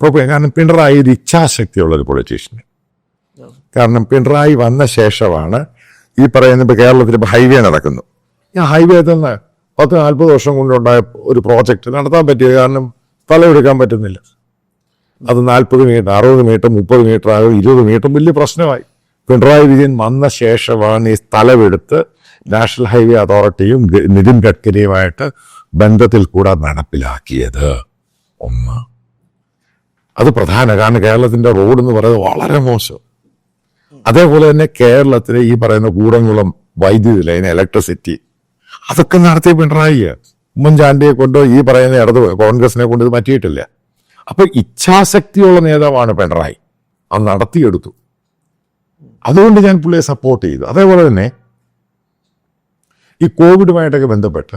Proper കാരണം പിണറായി ഒരു ഇച്ഛാശക്തിയുള്ള ഒരു പൊളിറ്റീഷ്യൻ കാരണം പിണറായി വന്ന ശേഷമാണ് ഈ പറയുന്ന ഇപ്പോൾ കേരളത്തിൽ ഇപ്പോൾ ഹൈവേ നടക്കുന്നു. ഈ ഹൈവേ തന്നെ പത്ത് നാൽപ്പത് വർഷം കൊണ്ടുണ്ടായ ഒരു പ്രോജക്റ്റ് നടത്താൻ പറ്റിയത് കാരണം തലയെടുക്കാൻ പറ്റുന്നില്ല. അത് നാൽപ്പത് മീറ്റർ അറുപത് മീറ്റർ മുപ്പത് മീറ്റർ ആകും ഇരുപത് മീറ്റർ വലിയ പ്രശ്നമായി. പിണറായി വിജയൻ വന്ന ശേഷമാണ് ഈ സ്ഥലമെടുത്ത് നാഷണൽ ഹൈവേ അതോറിറ്റിയും നിതിൻ ഗഡ്കരിയുമായിട്ട് ബന്ധത്തിൽ കൂടെ നടപ്പിലാക്കിയത്. ഒന്ന്. അത് പ്രധാന. കാരണം കേരളത്തിന്റെ റോഡ് എന്ന് പറയുന്നത് വളരെ മോശം. അതേപോലെ തന്നെ കേരളത്തിലെ ഈ പറയുന്ന കൂടംകുളം വൈദ്യുതി ലൈൻ ഇലക്ട്രിസിറ്റി അതൊക്കെ നടത്തിയ പിണറായി ഉമ്മൻചാണ്ടിയെ കൊണ്ടോ ഈ പറയുന്ന ഇടത് കോൺഗ്രസിനെ കൊണ്ട് ഇത് പറ്റിയിട്ടില്ല അപ്പൊ ഇച്ഛാശക്തിയുള്ള നേതാവാണ് പിണറായി. അത് നടത്തിയെടുത്തു. അതുകൊണ്ട് ഞാൻ പുള്ളിയെ സപ്പോർട്ട് ചെയ്തു. അതേപോലെ തന്നെ ഈ കോവിഡുമായിട്ടൊക്കെ ബന്ധപ്പെട്ട്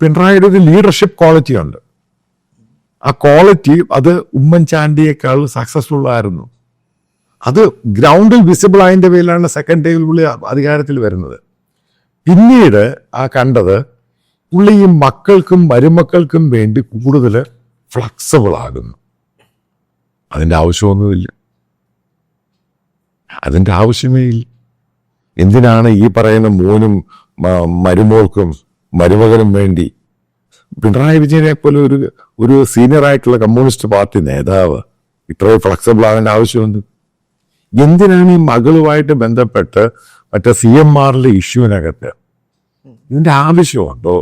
പിണറായിയുടെ ഒരു ലീഡർഷിപ്പ് ക്വാളിറ്റി ഉണ്ട്. ആ ക്വാളിറ്റി അത് ഉമ്മൻചാണ്ടിയേക്കാൾ സക്സസ്ഫുൾ ആയിരുന്നു. അത് ഗ്രൗണ്ടിൽ വിസിബിൾ ആയതിന്റെ പേരിലാണ് സെക്കൻഡ് ഡേയിൽ പുള്ളി അധികാരത്തിൽ വരുന്നത്. പിന്നീട് ആ കണ്ടത് പുള്ളി ഈ മക്കൾക്കും മരുമക്കൾക്കും വേണ്ടി കൂടുതൽ ഫ്ലെക്സിബിൾ ആകുന്നു. അതിന്റെ ആവശ്യമൊന്നുമില്ല. അതിന്റെ ആവശ്യമേ ഇല്ല. എന്തിനാണ് ഈ പറയുന്ന മോനും മരുമോൾക്കും മരുമകനും വേണ്ടി പിണറായി വിജയനെ പോലെ ഒരു ഒരു സീനിയർ ആയിട്ടുള്ള കമ്മ്യൂണിസ്റ്റ് പാർട്ടി നേതാവ് ഇത്രയും ഫ്ലെക്സിബിൾ ആകേണ്ട ആവശ്യമുണ്ട്. എന്തിനാണ് ഈ മകളുമായിട്ട് ബന്ധപ്പെട്ട് മറ്റേ സി എം ആറിലെ ഇഷ്യൂവിനകത്ത് ഇതിന്റെ ആവശ്യമുണ്ടോ?